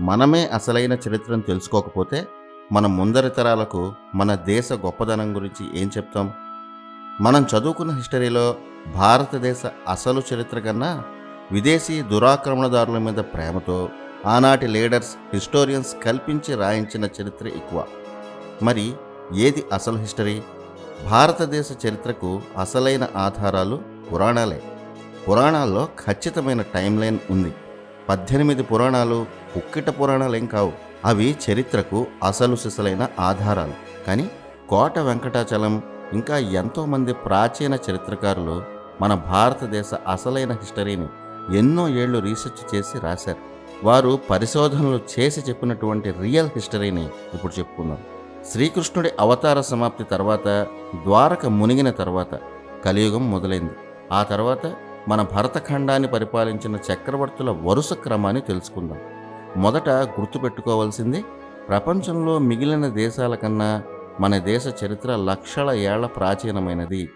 మనమే అసలైన చరిత్రను తెలుసుకోకపోతే మన ముందరి తరాలకు మన దేశ గొప్పదనం గురించి ఏం చెప్తాం? మనం చదువుకున్న హిస్టరీలో భారతదేశ అసలు చరిత్ర కన్నా విదేశీ దురాక్రమణదారుల మీద ప్రేమతో ఆనాటి లీడర్స్ హిస్టోరియన్స్ కల్పించి రాయించిన చరిత్ర ఎక్కువ. మరి ఏది అసలు హిస్టరీ? భారతదేశ చరిత్రకు అసలైన ఆధారాలు పురాణాలే. పురాణాల్లో ఖచ్చితమైన టైం లైన్ ఉంది. పద్దెనిమిది పురాణాలు ఉక్కిట పురాణాలేం కావు. అవి చరిత్రకు అసలు సిసలైన ఆధారాలు. కానీ కోట వెంకటాచలం ఇంకా ఎంతోమంది ప్రాచీన చరిత్రకారులు మన భారతదేశ అసలైన హిస్టరీని ఎన్నో ఏళ్ళు రీసెర్చ్ చేసి రాశారు. వారు పరిశోధనలు చేసి చెప్పినటువంటి రియల్ హిస్టరీని ఇప్పుడు చెప్పుకుందాం. శ్రీకృష్ణుడి అవతార సమాప్తి తర్వాత ద్వారక మునిగిన తర్వాత కలియుగం మొదలైంది. ఆ తర్వాత మన భరతఖండాన్ని పరిపాలించిన చక్రవర్తుల వరుస క్రమాన్ని తెలుసుకుందాం. మొదట గుర్తుపెట్టుకోవాల్సింది ప్రపంచంలో మిగిలిన దేశాల కన్నా మన దేశ చరిత్ర లక్షల ఏళ్ళ ప్రాచీనమైనది.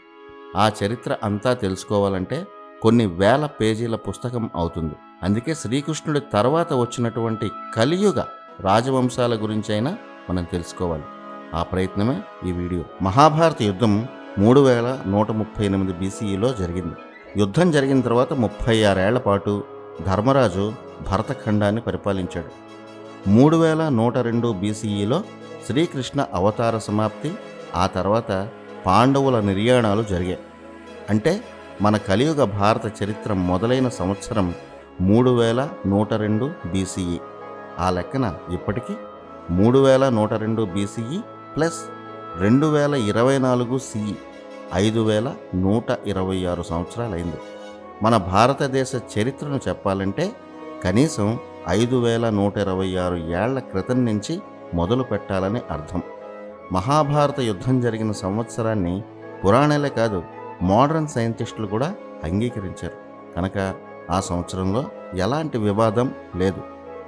ఆ చరిత్ర అంతా తెలుసుకోవాలంటే కొన్ని వేల పేజీల పుస్తకం అవుతుంది. అందుకే శ్రీకృష్ణుడి తర్వాత వచ్చినటువంటి కలియుగ రాజవంశాల గురించి అయినా మనం తెలుసుకోవాలి. ఆ ప్రయత్నమే ఈ వీడియో. మహాభారత యుద్ధం మూడు వేల నూట ముప్పై ఎనిమిది బీసీఈలో జరిగింది. యుద్ధం జరిగిన తర్వాత ముప్పై ఆరేళ్ళ పాటు ధర్మరాజు భరతఖండాన్ని పరిపాలించాడు. మూడు వేల నూట రెండు బీసీఈలో శ్రీకృష్ణ అవతార సమాప్తి ఆ తర్వాత పాండవుల నిర్యాణాలు జరిగాయి. అంటే మన కలియుగ భారత చరిత్ర మొదలైన సంవత్సరం మూడు వేల నూట రెండు బీసీఈ. ఆ లెక్కన ఇప్పటికీ మూడు వేల నూట రెండు బీసీఈ ప్లస్ రెండు వేల ఇరవై నాలుగు సిఈ. ఐదు వేల నూట ఇరవై ఆరు సంవత్సరాలైంది. మన భారతదేశ చరిత్రను చెప్పాలంటే కనీసం ఐదు వేల నూట ఇరవై ఆరు ఏళ్ళ క్రితం నుంచి మొదలు పెట్టాలని అర్థం. మహాభారత యుద్ధం జరిగిన సంవత్సరాన్ని పురాణాలే కాదు మోడర్న్ సైంటిస్టులు కూడా అంగీకరించారు. కనుక ఆ సంవత్సరంలో ఎలాంటి వివాదం లేదు.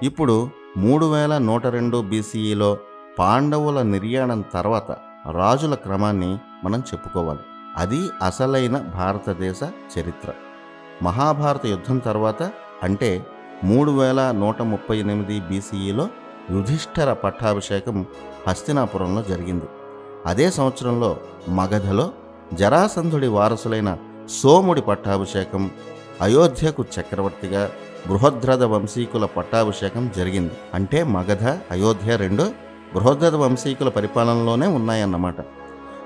ఇప్పుడు మూడు వేల నూట రెండు బీసీఈలో పాండవుల నిర్యాణం తర్వాత రాజుల క్రమాన్ని మనం చెప్పుకోవాలి. అది అసలైన భారతదేశ చరిత్ర. మహాభారత యుద్ధం తర్వాత అంటే మూడు వేల నూట ముప్పై ఎనిమిది బీసీఈలో యుధిష్ఠర పట్టాభిషేకం హస్తినాపురంలో జరిగింది. అదే సంవత్సరంలో మగధలో జరాసంధుడి వారసులైన సోముడి పట్టాభిషేకం అయోధ్యకు చక్రవర్తిగా బృహద్రథ వంశీకుల పట్టాభిషేకం జరిగింది. అంటే మగధ అయోధ్య రెండు బృహద్రథ వంశీకుల పరిపాలనలోనే ఉన్నాయన్నమాట.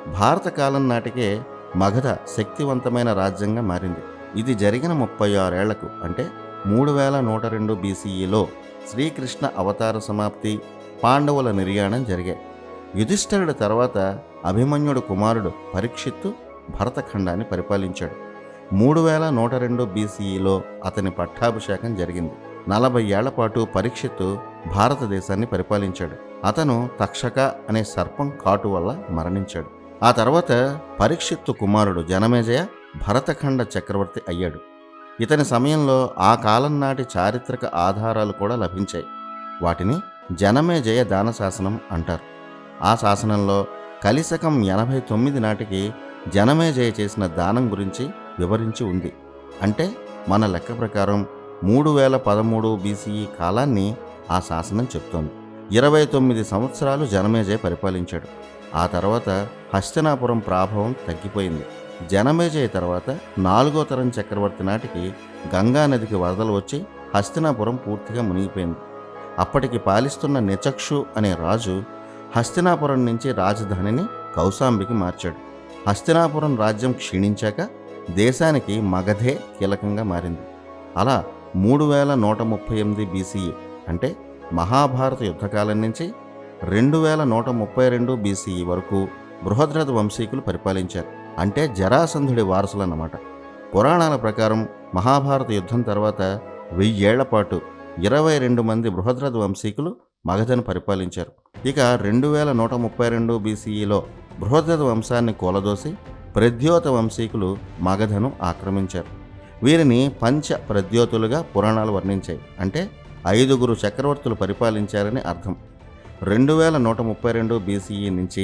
భారత కాలం నాటికే మగధ శక్తివంతమైన రాజ్యంగా మారింది. ఇది జరిగిన ముప్పై ఆరేళ్ళకు అంటే మూడు వేల నూట రెండు బీసీఈలో శ్రీకృష్ణ అవతార సమాప్తి పాండవుల నిర్యాణం జరిగాయి. యుధిష్ఠరుడి తర్వాత అభిమన్యుడు కుమారుడు పరీక్షిత్తు భరతఖండాన్ని పరిపాలించాడు. మూడు వేల నూట రెండు బీసీఈలో అతని పట్టాభిషేకం జరిగింది. నలభై ఏళ్ళ పాటు పరీక్షిత్తు భారతదేశాన్ని పరిపాలించాడు. అతను తక్షక అనే సర్పం కాటు వల్ల మరణించాడు. ఆ తర్వాత పరీక్షిత్తు కుమారుడు జనమేజయ భరతఖండ చక్రవర్తి అయ్యాడు. ఇతని సమయంలో ఆ కాలం నాటి చారిత్రక ఆధారాలు కూడా లభించాయి. వాటిని జనమేజయ దాన శాసనం అంటారు. ఆ శాసనంలో కలిశకం ఎనభై తొమ్మిది నాటికి జనమేజయ చేసిన దానం గురించి వివరించి ఉంది. అంటే మన లెక్క ప్రకారం మూడు వేల పదమూడు బీసీఈ కాలాన్ని ఆ శాసనం చెప్తోంది. ఇరవై తొమ్మిది సంవత్సరాలు జనమేజయ పరిపాలించాడు. ఆ తర్వాత హస్తినాపురం ప్రాభవం తగ్గిపోయింది. జనమేజయ తర్వాత నాలుగో తరం చక్రవర్తి నాటికి గంగా నదికి వరదలు వచ్చి హస్తినాపురం పూర్తిగా మునిగిపోయింది. అప్పటికి పాలిస్తున్న నిచక్షు అనే రాజు హస్తినాపురం నుంచి రాజధానిని కౌశాంబికి మార్చాడు. హస్తినాపురం రాజ్యం క్షీణించాక దేశానికి మగధే కీలకంగా మారింది. అలా మూడు వేల నూట ముప్పై ఎనిమిది బీసీఈ అంటే మహాభారత యుద్ధకాలం నుంచి రెండు వేల నూట ముప్పై రెండు బీసీఈ వరకు బృహద్రథ వంశీకులు పరిపాలించారు. అంటే జరాసంధుడి వారసులు అన్నమాట పురాణాల ప్రకారం మహాభారత యుద్ధం తర్వాత వెయ్యేళ్ళ పాటు ఇరవై రెండు మంది బృహద్రథ వంశీకులు మగధను పరిపాలించారు. ఇక రెండు వేల నూట ముప్పై రెండు బీసీఈలో బృహద్రథ వంశాన్ని కూలదోసి ప్రద్యోత వంశీకులు మగధను ఆక్రమించారు. వీరిని పంచ ప్రద్యోతులుగా పురాణాలు వర్ణించాయి. అంటే ఐదుగురు చక్రవర్తులు పరిపాలించారని అర్థం. రెండు వేల నూట ముప్పై రెండు బీసీఈ నుంచి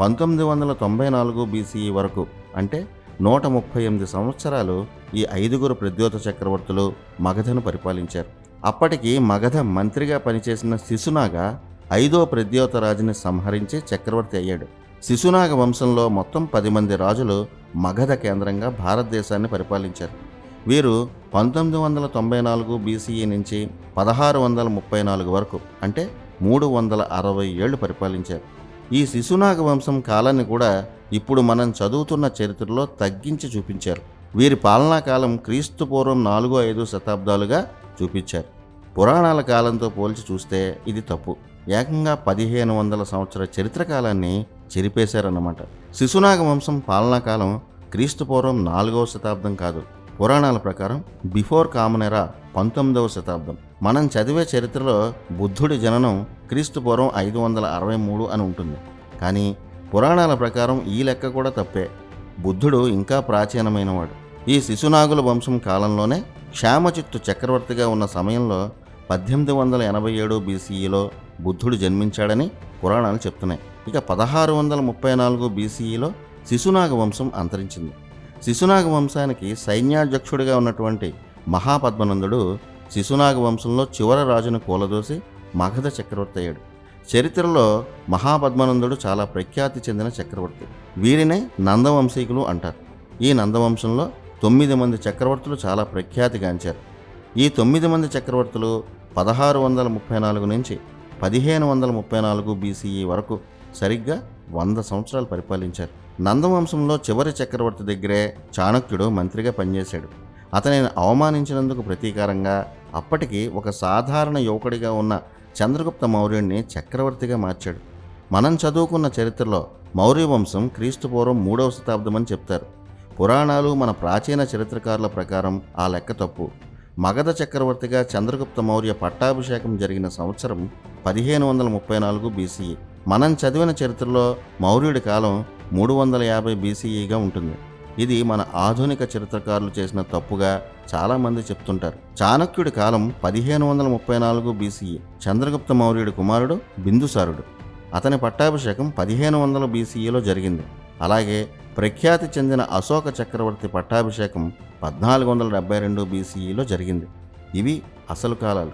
పంతొమ్మిది వందల తొంభై నాలుగు బీసీఈ వరకు అంటే నూట ముప్పై ఎనిమిది సంవత్సరాలు ఈ ఐదుగురు ప్రద్యోత చక్రవర్తులు మగధను పరిపాలించారు. అప్పటికి మగధ మంత్రిగా పనిచేసిన శిశునాగ ఐదో ప్రద్యోత రాజుని సంహరించి చక్రవర్తి అయ్యాడు. శిశునాగ వంశంలో మొత్తం పది మంది రాజులు మగధ కేంద్రంగా భారతదేశాన్ని పరిపాలించారు. వీరు పంతొమ్మిది వందల తొంభై నాలుగు బీసీఈ నుంచి పదహారు వందల ముప్పై నాలుగు వరకు అంటే మూడు వందల అరవై ఏళ్ళు పరిపాలించారు. ఈ శిశునాగ వంశం కాలాన్ని కూడా ఇప్పుడు మనం చదువుతున్న చరిత్రలో తగ్గించి చూపించారు. వీరి పాలనా కాలం క్రీస్తు పూర్వం నాలుగు ఐదు శతాబ్దాలుగా చూపించారు. పురాణాల కాలంతో పోల్చి చూస్తే ఇది తప్పు. ఏకంగా పదిహేను వందల సంవత్సర చరిత్ర కాలాన్ని చెరిపేశారన్నమాట. శిశునాగ వంశం పాలనా కాలం క్రీస్తు పూర్వం నాలుగవ శతాబ్దం కాదు. పురాణాల ప్రకారం బిఫోర్ కామనెరా పంతొమ్మిదవ శతాబ్దం. మనం చదివే చరిత్రలో బుద్ధుడి జననం క్రీస్తు పూర్వం ఐదు వందల అరవై మూడు అని ఉంటుంది. కానీ పురాణాల ప్రకారం ఈ లెక్క కూడా తప్పే. బుద్ధుడు ఇంకా ప్రాచీనమైనవాడు. ఈ శిశునాగుల వంశం కాలంలోనే క్షామచిత్తు చక్రవర్తిగా ఉన్న సమయంలో పద్దెనిమిది వందల ఎనభై ఏడు బీసీఈలో బుద్ధుడు జన్మించాడని పురాణాలు చెప్తున్నాయి. ఇక పదహారు వందల ముప్పై నాలుగు బీసీఈలో శిశునాగ వంశం అంతరించింది. శిశునాగ వంశానికి సైన్యాధ్యక్షుడిగా ఉన్నటువంటి మహాపద్మనందుడు శిశునాగ వంశంలో చివరి రాజును కూలదోసి మగధ చక్రవర్తి అయ్యాడు. చరిత్రలో మహాపద్మనందుడు చాలా ప్రఖ్యాతి చెందిన చక్రవర్తి. వీరినే నందవంశీకులు అంటారు. ఈ నందవంశంలో తొమ్మిది మంది చక్రవర్తులు చాలా ప్రఖ్యాతిగాంచారు ఈ తొమ్మిది మంది చక్రవర్తులు పదహారు వందల ముప్పై నాలుగు నుంచి పదిహేను వందల ముప్పై నాలుగు బీసీఈ వరకు సరిగ్గా వంద సంవత్సరాలు పరిపాలించారు. నందవంశంలో చివరి చక్రవర్తి దగ్గరే చాణక్యుడు మంత్రిగా పనిచేశాడు. అతనిని అవమానించినందుకు ప్రతీకారంగా అప్పటికి ఒక సాధారణ యువకుడిగా ఉన్న చంద్రగుప్త మౌర్యుడిని చక్రవర్తిగా మార్చాడు. మనం చదువుకున్న చరిత్రలో మౌర్య వంశం క్రీస్తుపూర్వం మూడవ శతాబ్దం అని చెప్తారు. పురాణాలు మన ప్రాచీన చరిత్రకారుల ప్రకారం ఆ లెక్క తప్పు. మగధ చక్రవర్తిగా చంద్రగుప్త మౌర్య పట్టాభిషేకం జరిగిన సంవత్సరం పదిహేను వందల ముప్పై నాలుగు బీసీఈ మనం చదివిన చరిత్రలో మౌర్యుడి కాలం మూడు వందల యాభై బీసీఈగా ఉంటుంది. ఇది మన ఆధునిక చరిత్రకారులు చేసిన తప్పుగా చాలామంది చెప్తుంటారు. చాణక్యుడి కాలం పదిహేను వందల ముప్పై నాలుగు బీసీఈ చంద్రగుప్త మౌర్యుడి కుమారుడు బిందుసారుడు. అతని పట్టాభిషేకం పదిహేను వందల బీసీఈలో జరిగింది. అలాగే ప్రఖ్యాతి చెందిన అశోక చక్రవర్తి పట్టాభిషేకం పద్నాలుగు వందల డెబ్బై రెండు బీసీఈలో జరిగింది. ఇవి అసలు కాలాలు.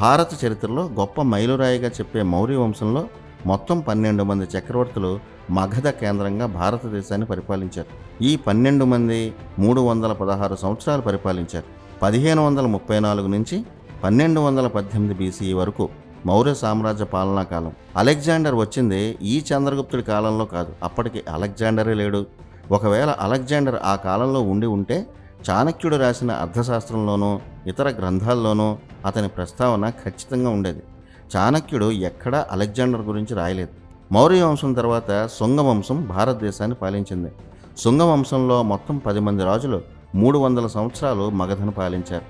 భారత చరిత్రలో గొప్ప మైలురాయిగా చెప్పే మౌర్య వంశంలో మొత్తం పన్నెండు మంది చక్రవర్తులు మగధ కేంద్రంగా భారతదేశాన్ని పరిపాలించారు. ఈ పన్నెండు మంది మూడు వందల పదహారు సంవత్సరాలు పరిపాలించారు. పదిహేను వందల ముప్పై నాలుగు నుంచి పన్నెండు వందల పద్దెనిమిది బీసీ వరకు మౌర్య సామ్రాజ్య పాలనా కాలం. అలెగ్జాండర్ వచ్చింది ఈ చంద్రగుప్తుడి కాలంలో కాదు అప్పటికి అలెగ్జాండరే లేడు. ఒకవేళ అలెగ్జాండర్ ఆ కాలంలో ఉండి ఉంటే చాణక్యుడు రాసిన అర్థశాస్త్రంలోనూ ఇతర గ్రంథాల్లోనూ అతని ప్రస్తావన ఖచ్చితంగా ఉండేది. చాణక్యుడు ఎక్కడా అలెగ్జాండర్ గురించి రాయలేదు. మౌర్య వంశం తర్వాత శుంగ వంశం భారతదేశాన్ని పాలించింది. శుంగ వంశంలో మొత్తం పది మంది రాజులు మూడు వందల సంవత్సరాలు మగధను పాలించారు.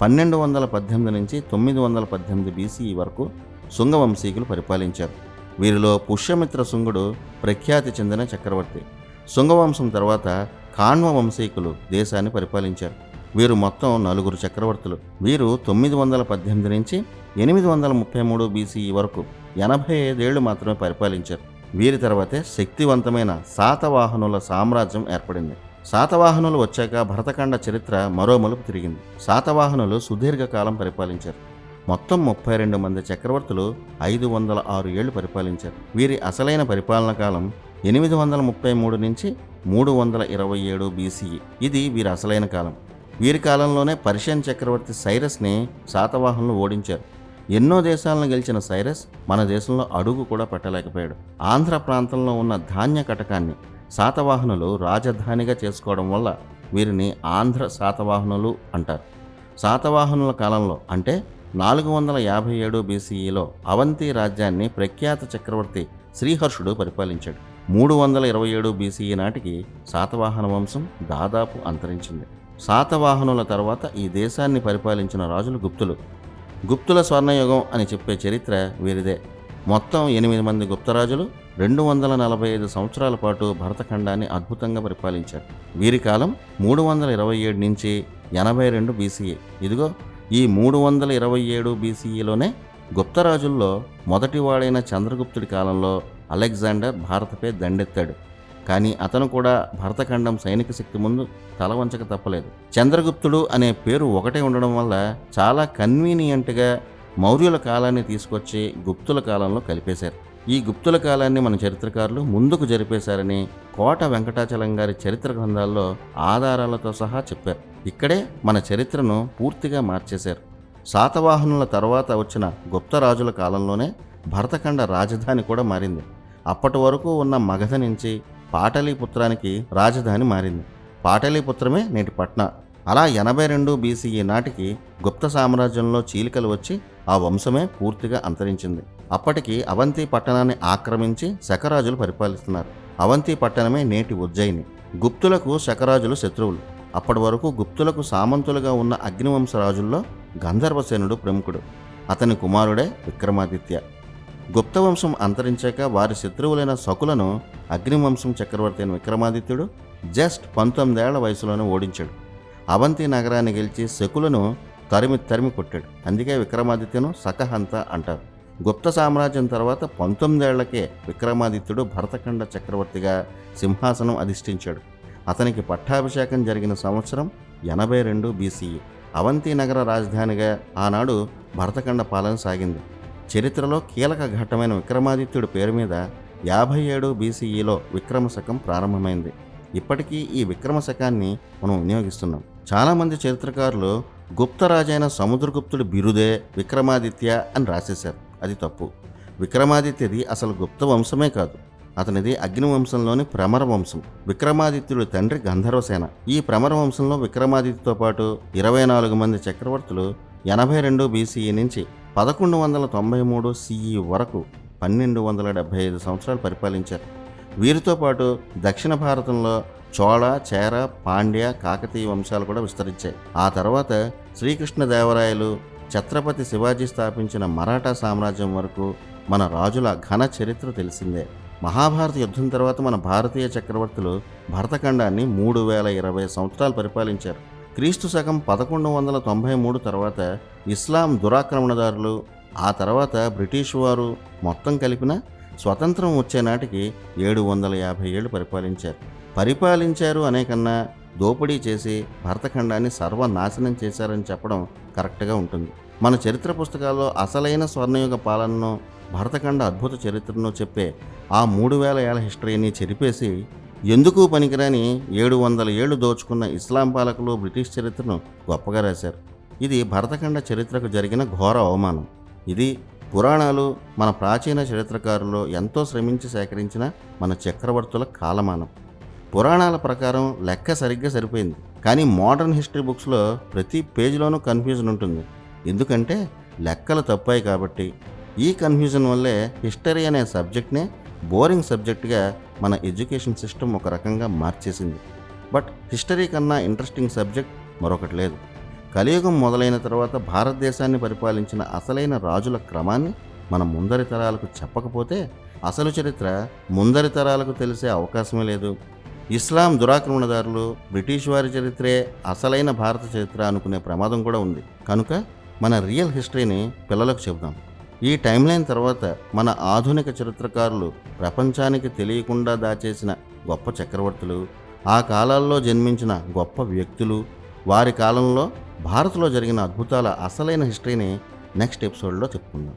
పన్నెండు వందల పద్దెనిమిది నుంచి తొమ్మిది వందల పద్దెనిమిది బీసీ వరకు శుంగవంశీకులు పరిపాలించారు. వీరిలో పుష్యమిత్ర శుంగుడు ప్రఖ్యాతి చెందిన చక్రవర్తి. శుంగవంశం తర్వాత కాణ్వ వంశీకులు దేశాన్ని పరిపాలించారు. వీరు మొత్తం నలుగురు చక్రవర్తులు. వీరు తొమ్మిది వందల పద్దెనిమిది నుంచి ఎనిమిది వందల ముప్పై మూడు బీసీ వరకు ఎనభై ఐదేళ్ళు మాత్రమే పరిపాలించారు. వీరి తర్వాతే శక్తివంతమైన శాతవాహనుల సామ్రాజ్యం ఏర్పడింది. శాతవాహనులు వచ్చాక భరతఖండ చరిత్ర మరో మలుపు తిరిగింది. శాతవాహనులు సుదీర్ఘకాలం పరిపాలించారు. మొత్తం ముప్పై రెండు మంది చక్రవర్తులు ఐదు వందల ఆరు ఏళ్ళు పరిపాలించారు. వీరి అసలైన పరిపాలన కాలం ఎనిమిది వందల ముప్పై మూడు నుంచి మూడు వందల ఇరవై ఏడు బీసీఈ ఇది వీరి అసలైన కాలం. వీరి కాలంలోనే పర్షియన్ చక్రవర్తి సైరస్ని శాతవాహనులు ఓడించారు. ఎన్నో దేశాలను గెలిచిన సైరస్ మన దేశంలో అడుగు కూడా పెట్టలేకపోయాడు. ఆంధ్ర ప్రాంతంలో ఉన్న ధాన్య కటకాన్ని శాతవాహనులు రాజధానిగా చేసుకోవడం వల్ల వీరిని ఆంధ్ర శాతవాహనులు అంటారు. శాతవాహనుల కాలంలో అంటే నాలుగు వందల యాభై ఏడు బీసీఈలో అవంతి రాజ్యాన్ని ప్రఖ్యాత చక్రవర్తి శ్రీహర్షుడు పరిపాలించాడు. మూడు వందల ఇరవై ఏడు బీసీఈ నాటికి శాతవాహన వంశం దాదాపు అంతరించింది. శాతవాహనుల తర్వాత ఈ దేశాన్ని పరిపాలించిన రాజులు గుప్తులు. గుప్తుల స్వర్ణయుగం అని చెప్పే చరిత్ర వీరిదే. మొత్తం ఎనిమిది మంది గుప్తరాజులు రెండు వందల నలభై ఐదు సంవత్సరాల పాటు భరతఖండాన్ని అద్భుతంగా పరిపాలించారు. వీరి కాలం మూడు వందల ఇరవై ఏడు నుంచి ఎనభై రెండు బీసీఏ. ఇదిగో ఈ మూడు వందల ఇరవై ఏడు బీసీఈలోనే గుప్తరాజుల్లో మొదటివాడైన చంద్రగుప్తుడి కాలంలో అలెగ్జాండర్ భారతపై దండెత్తాడు. కానీ అతను కూడా భరతఖండం సైనిక శక్తి ముందు తల వంచక తప్పలేదు. చంద్రగుప్తుడు అనే పేరు ఒకటే ఉండడం వల్ల చాలా కన్వీనియంట్గా మౌర్యుల కాలాన్ని తీసుకొచ్చి గుప్తుల కాలంలో కలిపేశారు. ఈ గుప్తుల కాలాన్ని మన చరిత్రకారులు ముందుకు జరిపేశారని కోట వెంకటాచలం గారి చరిత్ర గ్రంథాల్లో ఆధారాలతో సహా చెప్పారు. ఇక్కడే మన చరిత్రను పూర్తిగా మార్చేశారు. శాతవాహనుల తర్వాత వచ్చిన గుప్త రాజుల కాలంలోనే భరతఖండ రాజధాని కూడా మారింది. అప్పటి వరకు ఉన్న మగధ నుంచి పాటలీపుత్రానికి రాజధాని మారింది. పాటలీపుత్రమే నేటి పట్నా. అలా ఎనభై రెండు బీసీఈ నాటికి గుప్త సామ్రాజ్యంలో చీలికలు వచ్చి ఆ వంశమే పూర్తిగా అంతరించింది. అప్పటికి అవంతి పట్టణాన్ని ఆక్రమించి శకరాజులు పరిపాలిస్తున్నారు. అవంతి పట్టణమే నేటి ఉజ్జయిని. గుప్తులకు శకరాజులు శత్రువులు. అప్పటి వరకు గుప్తులకు సామంతులుగా ఉన్న అగ్నివంశ రాజుల్లో గంధర్వసేనుడు ప్రముఖుడు. అతని కుమారుడే విక్రమాదిత్య. గుప్తవంశం అంతరించాక వారి శత్రువులైన సకులను అగ్నివంశం చక్రవర్తి అయిన విక్రమాదిత్యుడు జస్ట్ పంతొమ్మిదేళ్ళ వయసులోనే ఓడించాడు. అవంతి నగరాన్ని గెలిచి శకులను తరిమి తరిమి కొట్టాడు. అందుకే విక్రమాదిత్యను సకహంత అంటారు. గుప్త సామ్రాజ్యం తర్వాత పంతొమ్మిదేళ్ళకే విక్రమాదిత్యుడు భరతఖండ చక్రవర్తిగా సింహాసనం అధిష్ఠించాడు. అతనికి పట్టాభిషేకం జరిగిన సంవత్సరం ఎనభై రెండు బీసీఈ అవంతి నగర రాజధానిగా ఆనాడు భరతఖండ పాలన సాగింది. చరిత్రలో కీలక ఘట్టమైన విక్రమాదిత్యుడి పేరు మీద యాభై ఏడు బీసీఈలో విక్రమ శకం ప్రారంభమైంది. ఇప్పటికీ ఈ విక్రమ శకాన్ని మనం వినియోగిస్తున్నాం. చాలామంది చరిత్రకారులు గుప్తరాజైన సముద్రగుప్తుడి బిరుదే విక్రమాదిత్య అని రాసేశారు. అది తప్పు. విక్రమాదిత్యది అసలు గుప్త వంశమే కాదు. అతనిది అగ్నివంశంలోని ప్రమర వంశం. విక్రమాదిత్యుడి తండ్రి గంధర్వసేన ఈ ప్రమర వంశంలో విక్రమాదిత్యతో పాటు ఇరవై నాలుగు మంది చక్రవర్తులు ఎనభై రెండు బీసీఈ నుంచి పదకొండు వందల తొంభై మూడు సిఈ వరకు పన్నెండు వందల డెబ్భై ఐదు సంవత్సరాలు పరిపాలించారు. వీరితో పాటు దక్షిణ భారతంలో చోళ చేర పాండ్య కాకతీయ వంశాలు కూడా విస్తరించాయి. ఆ తర్వాత శ్రీకృష్ణదేవరాయలు ఛత్రపతి శివాజీ స్థాపించిన మరాఠా సామ్రాజ్యం వరకు మన రాజుల ఘన చరిత్ర తెలిసిందే. మహాభారత యుద్ధం తర్వాత మన భారతీయ చక్రవర్తులు భరతఖండాన్ని మూడు వేల ఇరవై సంవత్సరాలు పరిపాలించారు. క్రీస్తు శకం పదకొండు వందల తొంభై మూడు తర్వాత ఇస్లాం దురాక్రమణదారులు ఆ తర్వాత బ్రిటిష్ వారు మొత్తం కలిపిన స్వతంత్రం వచ్చే నాటికి ఏడు వందల యాభై ఏళ్ళు పరిపాలించారు. పరిపాలించారు అనేకన్నా దోపిడీ చేసి భరతఖండాన్ని సర్వనాశనం చేశారని చెప్పడం కరెక్ట్గా ఉంటుంది. మన చరిత్ర పుస్తకాల్లో అసలైన స్వర్ణయుగ పాలనను భరతఖండ అద్భుత చరిత్రను చెప్పే ఆ మూడు వేల ఏళ్ళ హిస్టరీని చెరిపేసి ఎందుకు పనికిరాని ఏడు వందల ఏళ్ళు దోచుకున్న ఇస్లాం పాలకులు బ్రిటిష్ చరిత్రను గొప్పగా రాశారు. ఇది భరతఖండ చరిత్రకు జరిగిన ఘోర అవమానం. ఇది పురాణాలు మన ప్రాచీన చరిత్రకారులు ఎంతో శ్రమించి సేకరించిన మన చక్రవర్తుల కాలమానం. పురాణాల ప్రకారం లెక్క సరిగ్గా సరిపోయింది. కానీ మోడర్న్ హిస్టరీ బుక్స్లో ప్రతి పేజీలోనూ కన్ఫ్యూజన్ ఉంటుంది. ఎందుకంటే లెక్కలు తప్పాయి కాబట్టి. ఈ కన్ఫ్యూజన్ వల్లే హిస్టరీ అనే సబ్జెక్ట్నే బోరింగ్ సబ్జెక్ట్గా మన ఎడ్యుకేషన్ సిస్టమ్ ఒక రకంగా మార్చేసింది. బట్ హిస్టరీ కన్నా ఇంట్రెస్టింగ్ సబ్జెక్ట్ మరొకటి లేదు. కలియుగం మొదలైన తర్వాత భారతదేశాన్ని పరిపాలించిన అసలైన రాజుల క్రమాన్ని మన ముందరి తరాలకు చెప్పకపోతే అసలు చరిత్ర ముందరి తరాలకు తెలిసే అవకాశమే లేదు. ఇస్లాం దురాక్రమణదారులు బ్రిటిష్ వారి చరిత్రే అసలైన భారత చరిత్ర అనుకునే ప్రమాదం కూడా ఉంది. కనుక మన రియల్ హిస్టరీని పిల్లలకు చెబుదాం. ఈ టైంలైన్ తర్వాత మన ఆధునిక చరిత్రకారులు ప్రపంచానికి తెలియకుండా దాచేసిన గొప్ప చక్రవర్తులు ఆ కాలాల్లో జన్మించిన గొప్ప వ్యక్తులు వారి కాలంలో భారత్లో జరిగిన అద్భుతాల అసలైన హిస్టరీని నెక్స్ట్ ఎపిసోడ్లో చెప్పుకుందాం.